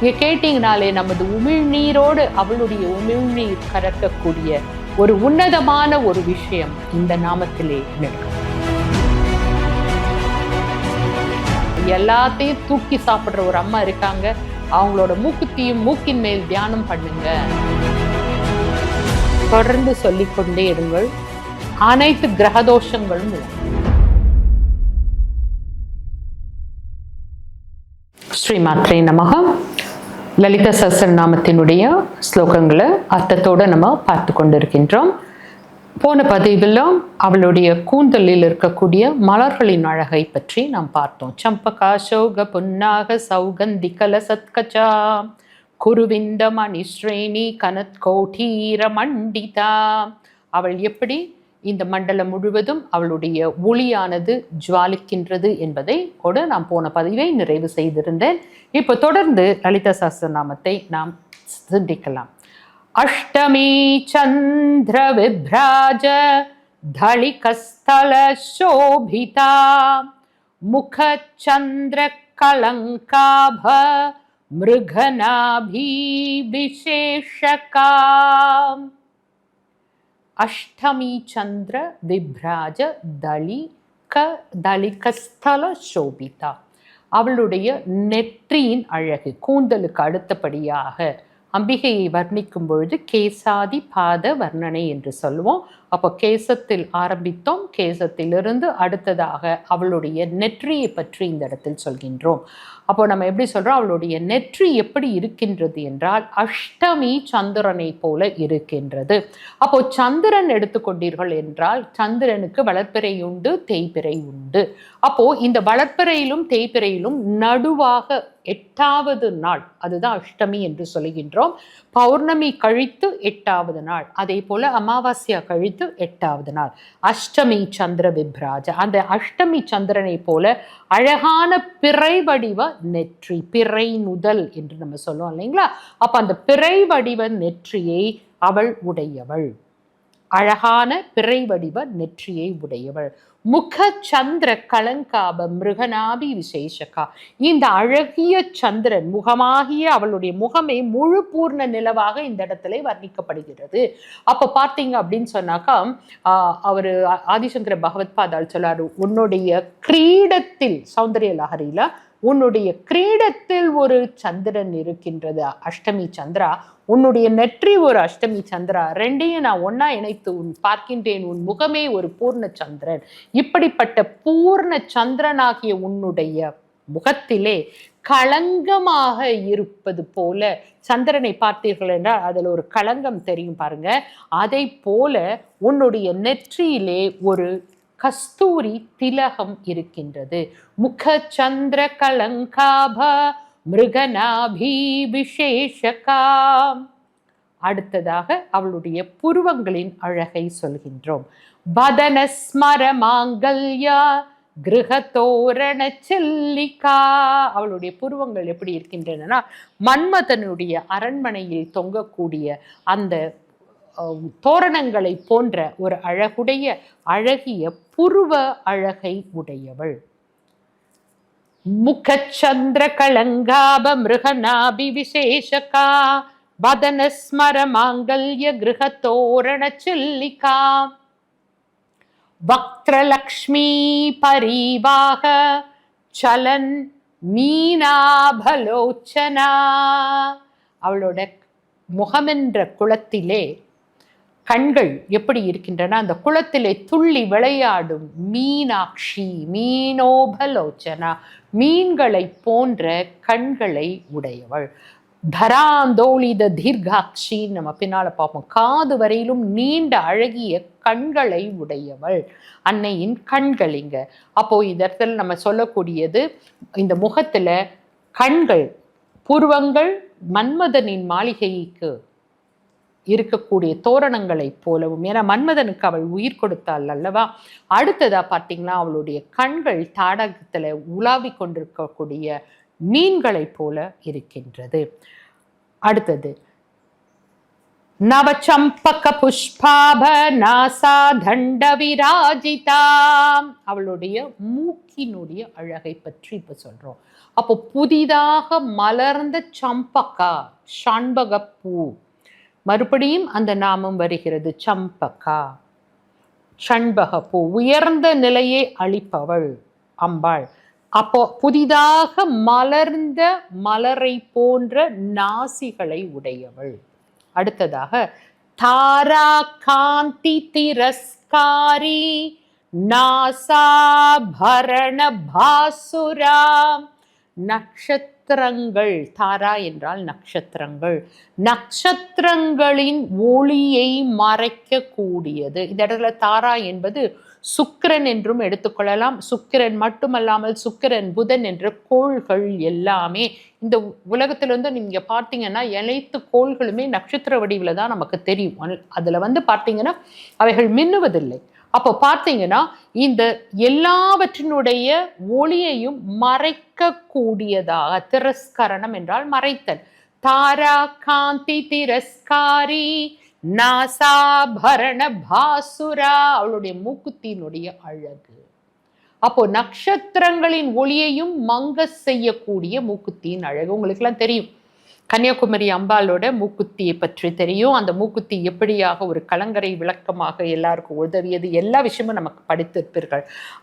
இங்க கேட்டீங்கனாலே நமது உமிழ்நீரோடு அவளுடைய உமிழ்நீர் கறக்கக்கூடிய ஒரு உன்னதமான ஒரு விஷயம் இந்த நாமத்திலே நிற்கும் எல்லாத்தையும் தூக்கி சாப்பிடுற ஒரு அம்மா இருக்காங்க. அவங்களோட மூக்குத்தியும் மூக்கின் மேல் தியானம் பண்ணுங்க. தொடர்ந்து சொல்லிக்கொண்டே இருங்கள். அனைத்து கிரகதோஷங்களும் விலகும். ஸ்ரீ மாத்ரே லலித சஹஸ்ரநாமத்தினுடைய ஸ்லோகங்களை அர்த்தத்தோடு நம்ம பார்த்து கொண்டிருக்கின்றோம். போன பதிவில் அவளுடைய கூந்தலில் இருக்கக்கூடிய மலர்களின் அழகை பற்றி நாம் பார்த்தோம். சம்பகா சோக புன்னாக சௌகந்தி கலசத்கச்சா குருவிந்த மணிஸ்ரேணி கனத்கோட்டீர மண்டிதா. அவள் எப்படி இந்த மண்டலம் முழுவதும் அவளுடைய ஒளியானது ஜுவாலிக்கின்றது என்பதை கூட நாம் போன பதிவை நிறைவு செய்திருந்தேன். இப்போ தொடர்ந்து லலிதா சஹஸ்ரநாமத்தை நாம் சிந்திக்கலாம். அஷ்டமி சந்திர விப்ராஜ தளிகஸ்தல சோபிதா முக சந்திர கலங்காப மிருகநாபி விசேஷகா அஷ்டமி சந்திர விப்ராஜ தளிக தலிகஸ்தல சோபிதா அவளுடைய நெற்றியின் அழகு கூந்தலுக்கு அடுத்தபடியாக அம்பிகையை வர்ணிக்கும் பொழுது கேசாதி பாத வர்ணனை என்று சொல்லுவோம் அப்போ கேசத்தில் ஆரம்பித்தோம். கேசத்திலிருந்து அடுத்ததாக அவளுடைய நெற்றியை பற்றி இந்த இடத்தில் சொல்கின்றோம். அப்போ நம்ம எப்படி சொல்கிறோம் அவளுடைய நெற்றி எப்படி இருக்கின்றது என்றால் அஷ்டமி சந்திரனை போல இருக்கின்றது. அப்போ சந்திரன் எடுத்துக்கொண்டீர்கள் என்றால் சந்திரனுக்கு வளர்ப்பிறை உண்டு தேய்பிறை உண்டு. அப்போ இந்த வளர்ப்பிறையிலும் தேய்பிறையிலும் நடுவாக எட்டாவது நாள் அதுதான் அஷ்டமி என்று சொல்கின்றோம். பௌர்ணமி கழித்து எட்டாவது நாள். அதே போல அமாவாஸ்யா கழித்து எட்டாவது நாள். அஷ்டமி சந்திர விப்ராஜ. அந்த அஷ்டமி சந்திரனை போல அழகான பிறை வடிவ நெற்றி பிறை நுதல் என்று நம்ம சொல்லுவோம் இல்லைங்களா? அப்ப அந்த பிறை வடிவ நெற்றியை அவள் உடையவள். அழகான பிறை வடிவ நெற்றியை உடையவள். முக சந்திர கலங்காப மிருகநாபி விசேஷகா. இந்த அழகிய சந்திரன் முகமாகிய அவளுடைய முகமே முழு பூர்ண நிலவாக இந்த இடத்துல வர்ணிக்கப்படுகிறது. அப்ப பார்த்தீங்க அப்படின்னு சொன்னாக்கா அவர் ஆதிசங்கர பகவத் பாதால் சொல்லாரு உன்னுடைய கிரீடத்தில் சௌந்தரிய லஹரியில உன்னுடைய கிரீடத்தில் ஒரு சந்திரன் இருக்கின்றது. அஷ்டமி சந்திரா உன்னுடைய நெற்றி ஒரு அஷ்டமி சந்திரா ரெண்டையும் நான் ஒன்னா இணைத்து உன் பார்க்கின்றேன். உன் முகமே ஒரு பூர்ண சந்திரன். இப்படிப்பட்ட பூர்ண சந்திரனாகிய உன்னுடைய முகத்திலே களங்கமாக இருப்பது போல சந்திரனை பார்த்தீர்கள் என்றால் அதில் ஒரு களங்கம் தெரியும் பாருங்க. அதை போல உன்னுடைய நெற்றியிலே ஒரு கஸ்தூரி திலகம் இருக்கின்றது. முக சந்திர கலங்காபா மிருகநாபி விசேஷகா அடுத்ததாக அவளுடைய புருவங்களின் அழகை சொல்கின்றோம். பதன ஸ்மர மாங்கல்யா கிரகத்தோரண செல்லிக்கா அவளுடைய புருவங்கள் எப்படி இருக்கின்றன மன்மதனுடைய அரண்மனையில் தொங்கக்கூடிய அந்த தோரணங்களை போன்ற ஒரு அழகுடைய அழகிய புருவ அழகை உடையவள். முகச்சந்திர கலங்காப மிருகநாபி விசேஷகா வதனஸ்மர மாங்கல்ய கிரகத்தோரண சில்லிகா. வக்ரலக்ஷ்மி பரிவாக சலன் மீனாபலோச்சனா. அவளோட முகமென்ற குளத்திலே கண்கள் எப்படி இருக்கின்றன? அந்த குளத்திலே துள்ளி விளையாடும் மீனாட்சி மீனோபலோச்சனா மீன்களை போன்ற கண்களை உடையவள். தராந்தோளித தீர்காட்சி நம்ம பின்னால் பார்ப்போம். காது வரையிலும் நீண்ட அழகிய கண்களை உடையவள். அன்னையின் கண்கள் இங்க. அப்போ இந்த இடத்துல நம்ம சொல்லக்கூடியது இந்த முகத்துல கண்கள் புருவங்கள் மன்மதனின் மாளிகைக்கு இருக்கக்கூடிய தோரணங்களைப் போலவும். ஏன்னா மன்மதனுக்கு அவள் உயிர் கொடுத்தாள் அல்லவா? அடுத்ததாக பார்த்தீங்கன்னா அவளுடைய கண்கள் தாடகத்தில் உலாவி கொண்டிருக்கக்கூடிய மீன்களைப் போல இருக்கின்றது. அடுத்தது நவச்சம்பக புஷ்பாப நாசா தண்ட விராஜிதா. அவளுடைய மூக்கினுடைய அழகை பற்றி இப்ப சொல்றோம். அப்போ புதிதாக மலர்ந்த சம்பக்கா ஷண்பகப்பூ மறுபடியும் அந்த நாமம் வருகிறது. சம்பகா சண்பகப்பூ உயர்ந்த நிலையை அளிப்பவள் அம்பாள். அப்போ புதிதாக மலர்ந்த மலரை போன்ற நாசிகளை உடையவள். அடுத்ததாக தாரா காந்தி திரஸ்காரி நாசாபரண பாசுரா நட்சத்திரங்கள் தாரா என்றால் நட்சத்திரங்கள். நட்சத்திரங்களின் ஒளியை மறைக்கக்கூடியது. இந்த இடத்துல தாரா என்பது சுக்கிரன் என்றும் எடுத்துக்கொள்ளலாம் சுக்கிரன் மட்டுமல்லாமல் சுக்கிரன் புதன் என்ற கோள்கள் எல்லாமே இந்த உலகத்துல வந்து நீங்க பார்த்தீங்கன்னா அனைத்து கோள்களுமே நட்சத்திர வடிவில் தான் நமக்கு தெரியும். அதில் அதுல வந்து பார்த்தீங்கன்னா அவைகள் மின்னுவதில்லை. அப்போ பார்த்தீங்கன்னா இந்த எல்லாவற்றினுடைய ஒளியையும் மறைக்கக்கூடியதாக திரஸ்கரணம் என்றால் மறைத்தல். தாரா காந்தி திரஸ்காரி நாசாபரண பாசுரா அவளுடைய மூக்குத்தியினுடைய அழகு. அப்போ நட்சத்திரங்களின் ஒளியையும் மங்க செய்யக்கூடிய மூக்குத்தியின் அழகு. உங்களுக்கெல்லாம் தெரியும். கன்னியாகுமரி அம்பாலோட மூக்குத்தியை பற்றி தெரியும். அந்த மூக்குத்தி எப்படியாக ஒரு கலங்கரை விளக்கமாக எல்லாருக்கும் உதவியது எல்லா விஷயமும் நமக்கு படித்திருப்பீர்கள்.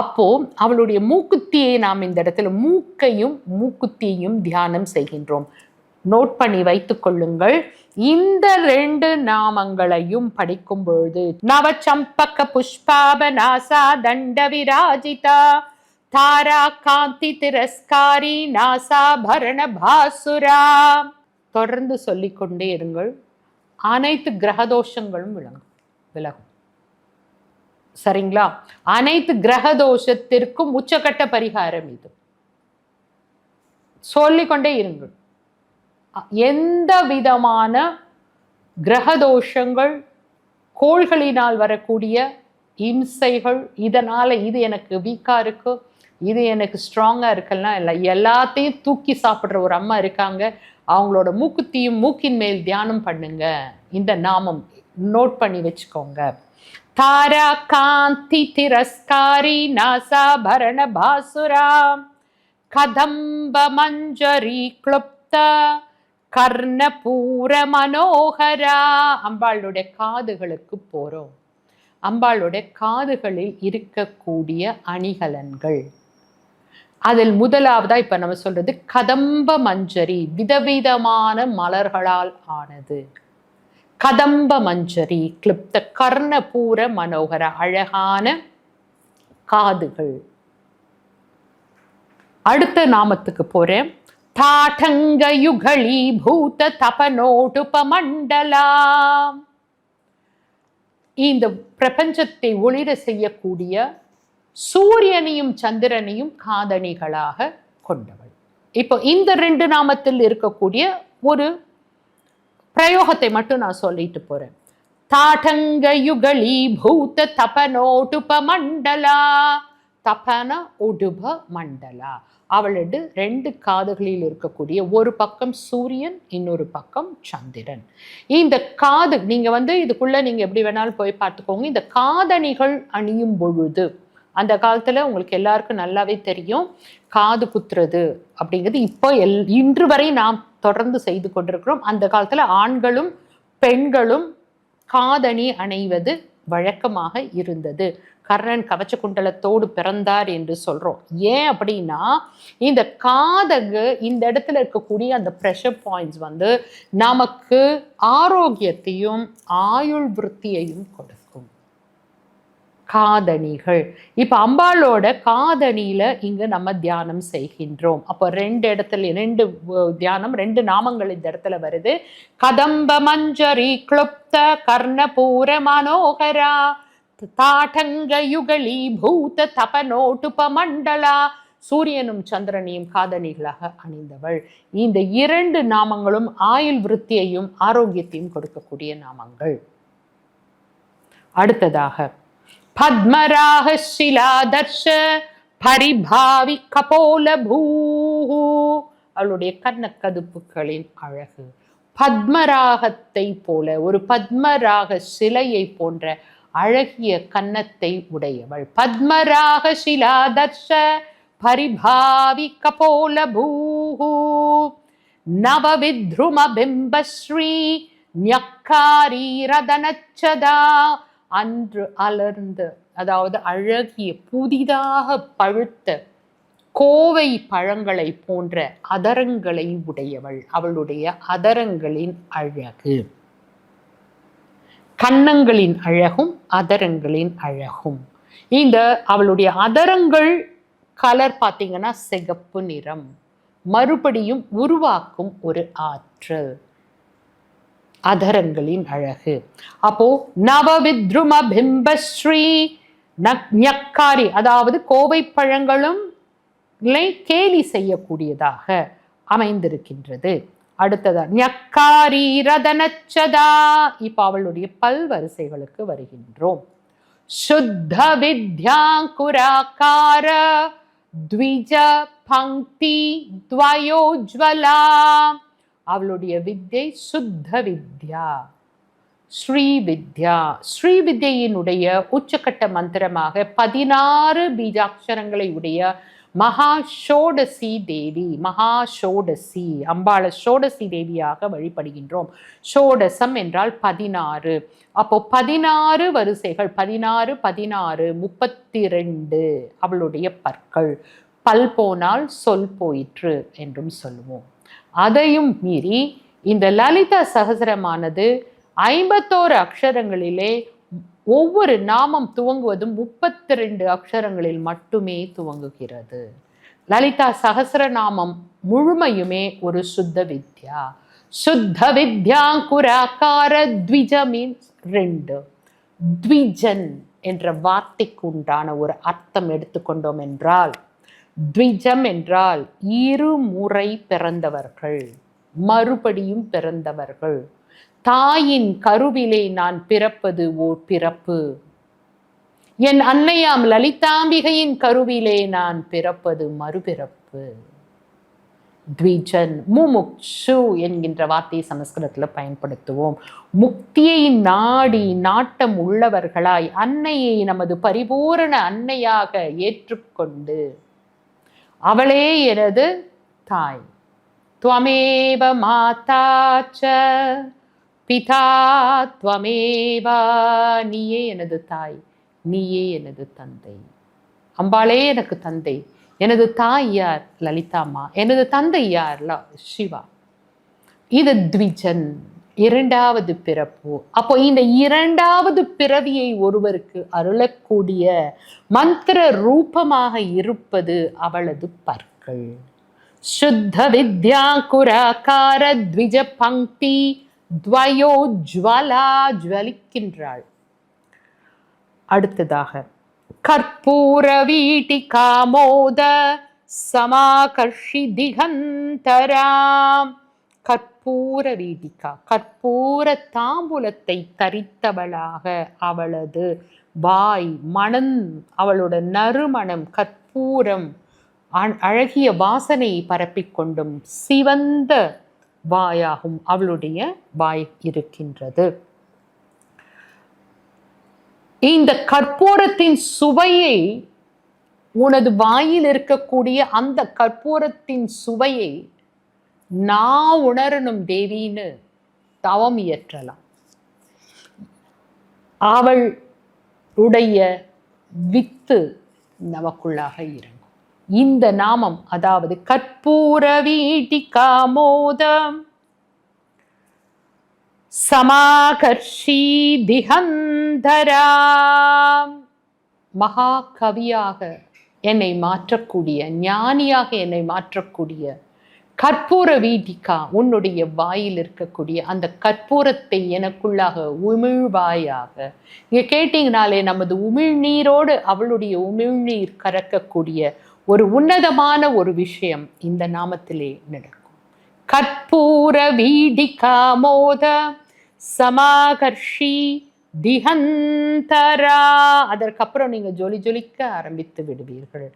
அப்போது அவளுடைய மூக்குத்தியை நாம் இந்த இடத்துல மூக்கையும் மூக்குத்தியையும் தியானம் செய்கின்றோம். நோட் பண்ணி வைத்துக்கொள்ளுங்கள் இந்த ரெண்டு நாமங்களையும் படிக்கும் பொழுது நவச்சம்பக்க புஷ்பாப நாசா தண்ட விராஜிதா தாரா காந்தி திரஸ்காரி நாசா பரண பாசுரா. தொடர்ந்து சொல்லிக்கொண்டே இருங்கள். அனைத்து கிரகதோஷங்களும் விளங்கும். விலகும். சரிங்களா? அனைத்து கிரகதோஷத்திற்கும் உச்சக்கட்ட பரிகாரம் இது. சொல்லிக்கொண்டே இருங்கள். எந்த விதமான கிரகதோஷங்கள் கோள்களினால் வரக்கூடிய இம்சைகள் இதனால இது எனக்கு வீக்கா இருக்குது இது எனக்கு ஸ்ட்ராங்கா இருக்கலாம் இல்லை எல்லாத்தையும் தூக்கி சாப்பிடுற ஒரு அம்மா இருக்காங்க. அவங்களோட மூக்குத்தியும் மூக்கின் மேல் தியானம் பண்ணுங்க. இந்த நாமம் நோட் பண்ணி வச்சுக்கோங்க. தாரா காந்தி திரஸ்காரி நாசா பரண பாசுரா. கதம்ப மஞ்சரி கிளுப்த. கர்ணபூர மனோகரா. அம்பாளுடைய காதுகளுக்கு போறோம். அம்பாளுடைய காதுகளில் இருக்கக்கூடிய அணிகலன்கள். அதில் முதலாவதா இப்ப நம்ம சொல்றது கதம்ப மஞ்சரி விதவிதமான மலர்களால் ஆனது. கதம்ப மஞ்சரி கிளிப்த கர்ணபூர மனோகர அழகான காதுகள். அடுத்த நாமத்துக்கு போறேன். தாட்டங்க பூத்த பூத தபனோடுபமண்டலா இந்த பிரபஞ்சத்தை ஒளிர செய்யக்கூடிய சூரியனையும் சந்திரனையும் காதணிகளாக கொண்டவள். இப்போ இந்த ரெண்டு நாமத்தில் இருக்கக்கூடிய ஒரு பிரயோகத்தை மட்டும் நான் சொல்லிட்டு போறேன். தாட்டங்க யுகளி பூத தபனோடுப மண்டலா தபன உடுப மண்டலா அவளோட ரெண்டு காதுகளில் இருக்கக்கூடிய ஒரு பக்கம் சூரியன் இன்னொரு பக்கம் சந்திரன். இந்த காது நீங்கள் வந்து இதுக்குள்ளே நீங்கள் எப்படி வேணாலும் போய் பார்த்துக்கோங்க. இந்த காதணிகள் அணியும் பொழுது அந்த காலத்துல உங்களுக்கு எல்லாருக்கும் நல்லாவே தெரியும். காது குத்துறது அப்படிங்கிறது இப்போ எல் இன்று வரை நாம் தொடர்ந்து செய்து கொண்டிருக்கிறோம். அந்த காலத்துல ஆண்களும் பெண்களும் காதணி அணைவது வழக்கமாக இருந்தது. கர்ணன் கவச்ச குண்டலத்தோடு பிறந்தார் என்று சொல்றோம். ஏன் அப்படின்னா இந்த காதகு இந்த இடத்துல இருக்கக்கூடிய அந்த ப்ரெஷர் பாயிண்ட்ஸ் வந்து நமக்கு ஆரோக்கியத்தையும் ஆயுள் விருத்தியையும் கொடுக்கும். காதணிகள். இப்போ அம்பாளோட காதணியில் இங்கு நம்ம தியானம் செய்கின்றோம். அப்போ ரெண்டு இடத்துல ரெண்டு தியானம் ரெண்டு நாமங்கள் இந்த இடத்துல வருது. கதம்ப மஞ்சரி க்ளுப்த கர்ணபூர மனோகரா தாட்டங்க யுகலி பூத தபனோட்டுப மண்டலா சூரியனும் சந்திரனையும் காதணிகளாக அணிந்தவள். இந்த இரண்டு நாமங்களும் ஆயுள் விருத்தியையும் ஆரோக்கியத்தையும் கொடுக்கக்கூடிய நாமங்கள். அடுத்ததாக பத்மராக சிலாதர்ஷ பரிபாவி கபோல பூஹு அவளுடைய கதுப்புகளின் அழகு. பத்மராகத்தை போல ஒரு பத்மராக சிலையை போன்ற அழகிய கன்னத்தை உடையவள். பத்மராக சிலாதர்ஷ பரிபாவி கபோல பூஹு நவவித்ருமபிம்பஸ்ரீ ஞக்காரி ரதனச்சதா அன்று அலர்ந்து அதாவது அழகிய புதிதாக பழுத்த கோவை பழங்களை போன்ற அதரங்களை உடையவள். அவளுடைய அதரங்களின் அழகு. கன்னங்களின் அழகும் அதரங்களின் அழகும். இந்த அவளுடைய அதரங்கள் கலர் பார்த்தீங்கன்னா சிகப்பு நிறம். மறுபடியும் உருவாக்கும் ஒரு ஆற்றல். அதரங்களின் அழகு. அப்போ நவவித்ரும பிம்பஸ்ரீ நக்ஞக்காரி அதாவது கோவை பழங்களும் கேலி செய்யக்கூடியதாக அமைந்திருக்கின்றது. அடுத்ததா ஞக்காரி ரதனச்சதா. இப்ப அவளுடைய பல் வரிசைகளுக்கு வருகின்றோம். சுத்த வித்யாங்குராக்கார த்விஜ பங்கி துவயோஜ்வலா. அவளுடைய வித்யை சுத்த வித்யா. ஸ்ரீ வித்யா. ஸ்ரீ வித்யினுடைய உச்சக்கட்ட மந்திரமாக பதினாறு பீஜாட்சரங்களை உடைய மகா ஷோடசி தேவி மகா ஷோடசி அம்பாள ஷோடசி தேவியாக வழிபடுகின்றோம். ஷோடசம் என்றால் பதினாறு. அப்போ பதினாறு வரிசைகள் பதினாறு பதினாறு முப்பத்தி ரெண்டு அவளுடைய பற்கள். பல் போனால் சொல் போயிற்று என்றும் சொல்லுவோம். அதையும் மீறி இந்த லலிதா சகசரமானது ஐம்பத்தோரு அக்ஷரங்களிலே ஒவ்வொரு நாமம் துவங்குவதும் முப்பத்தி ரெண்டு அக்ஷரங்களில் மட்டுமே துவங்குகிறது. லலிதா சகசரநாமம் முழுமையுமே ஒரு சுத்த வித்யா. சுத்த வித்யாங்குராக்கார த்விஜ மீன்ஸ் ரெண்டு. த்விஜன் என்ற வார்த்தைக்கு உண்டான ஒரு அர்த்தம் எடுத்துக்கொண்டோம் என்றால் த்விஜம் என்றால் இருமுறை பிறந்தவர்கள் மறுபடியும் பிறந்தவர்கள். தாயின் கருவிலே நான் பிறப்பது ஓர் பிறப்பு. என் அன்னையாம் லலிதாம்பிகையின் கருவிலே நான் பிறப்பது மறுபிறப்பு. த்விஜன் முமுக்ஷு என்கின்ற வார்த்தையை சமஸ்கிருதத்தில் பயன்படுத்துவோம். முக்தியை நாடி நாட்டம் உள்ளவர்களாய் அன்னையை நமது பரிபூரண அன்னையாக ஏற்றுக்கொண்டு அவளே எனது தாய். துவமேவ மாதாச்ச பிதா துவமேவா நீயே எனது தாய் நீயே எனது தந்தை. அம்பாளே எனக்கு தந்தை. எனது தாய் யார்? லலிதாம்மா. எனது தந்தை யார்? சிவா. இது த்விஜன். இரண்டாவது பிறப்பு. அப்போ இந்த இரண்டாவது பிறவியை ஒருவருக்கு அருளக்கூடிய மந்திர ரூபமாக இருப்பது அவளது பற்கள். சுத்த வித்யா குராக்கார த்விஜ பங்கி துவயோ ஜுவலா ஜுவலிக்கின்றாள். அடுத்ததாக கற்பூர வீட்டி காமோத சமாகர்ஷி திகந்தராம். கற்பூர வீதிகா கற்பூர தாம்பூலத்தை தரித்தவளாக அவளது வாய் மணம் அவளோட நறுமணம் கற்பூரம் அழகிய வாசனையை பரப்பிக்கொண்டும் சிவந்த வாயாகும் அவளுடைய வாய் இருக்கின்றது. இந்த கற்பூரத்தின் சுவையை உனது வாயில் இருக்கக்கூடிய அந்த கற்பூரத்தின் சுவையை நான் உணரணும் தேவின்னு தவம் இயற்றலாம். அவள் உடைய வித்து நமக்குள்ளாக இறங்கும். இந்த நாமம் அதாவது கற்பூர வீட்டி காமோதம் சமாகர்ஷி திகந்தரா. மகாகவியாக என்னை மாற்றக்கூடிய ஞானியாக என்னை மாற்றக்கூடிய கற்பூர வீட்டிக்கா உன்னுடைய வாயில் இருக்கக்கூடிய அந்த கற்பூரத்தை எனக்குள்ளாக உமிழ்வாயாக. நீங்கள் கேட்டீங்கனாலே நமது உமிழ்நீரோடு அவளுடைய உமிழ்நீர் கறக்கக்கூடிய ஒரு உன்னதமான ஒரு விஷயம் இந்த நாமத்திலே நடக்கும். கற்பூர வீடிகா மோத சமாகர்ஷி திகந்தரா. அதற்கப்புறம் நீங்கள் ஜொலி ஜொலிக்க ஆரம்பித்து விடுவீர்கள்.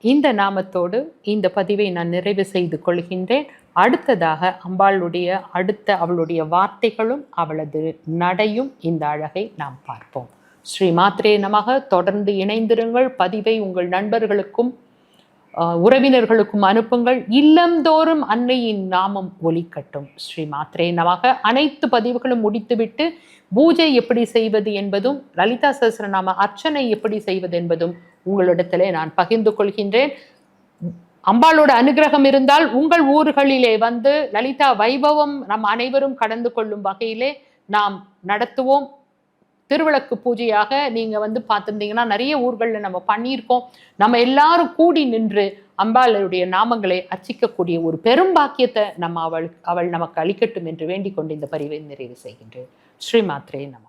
இந்த நாமத்தோடு இந்த பதிவை நான் நிறைவு செய்து கொள்கின்றேன். அடுத்ததாக அம்பாளுடைய அடுத்த அவளுடைய வார்த்தைகளும் அவளது நடையும் இந்த அழகை நாம் பார்ப்போம். ஸ்ரீ மாத்ரே நமக தொடர்ந்து இணைந்திருங்கள். பதிவை உங்கள் நண்பர்களுக்கும் உறவினர்களுக்கும் அனுப்புங்கள். இல்லந்தோறும் அன்னையின் நாமம் ஒலிக்கட்டும். ஸ்ரீ மாத்ரே நமாக. அனைத்து பதிவுகளும் முடித்துவிட்டு பூஜை எப்படி செய்வது என்பதும் லலிதா சஹசிரநாம அர்ச்சனை எப்படி செய்வது என்பதும் உங்களிடத்திலே நான் பகிர்ந்து கொள்கின்றேன். அம்பாளோட அனுகிரகம் இருந்தால் உங்கள் ஊர்களிலே வந்து லலிதா வைபவம் நம் அனைவரும் கடந்து கொள்ளும் வகையிலே நாம் நடத்துவோம். திருவிளக்கு பூஜையாக நீங்கள் வந்து பார்த்துருந்தீங்கன்னா நிறைய ஊர்களில் நம்ம பண்ணியிருக்கோம். நம்ம எல்லாரும் கூடி நின்று அம்பாளருடைய நாமங்களை அர்ச்சிக்கக்கூடிய ஒரு பெரும் பாக்கியத்தை நம்ம அவள் அவள் நமக்கு அளிக்கட்டும் என்று வேண்டிக் கொண்டு இந்த பரிவை நிறைவு செய்கின்றேன். ஸ்ரீ மாத்ரே நம்ம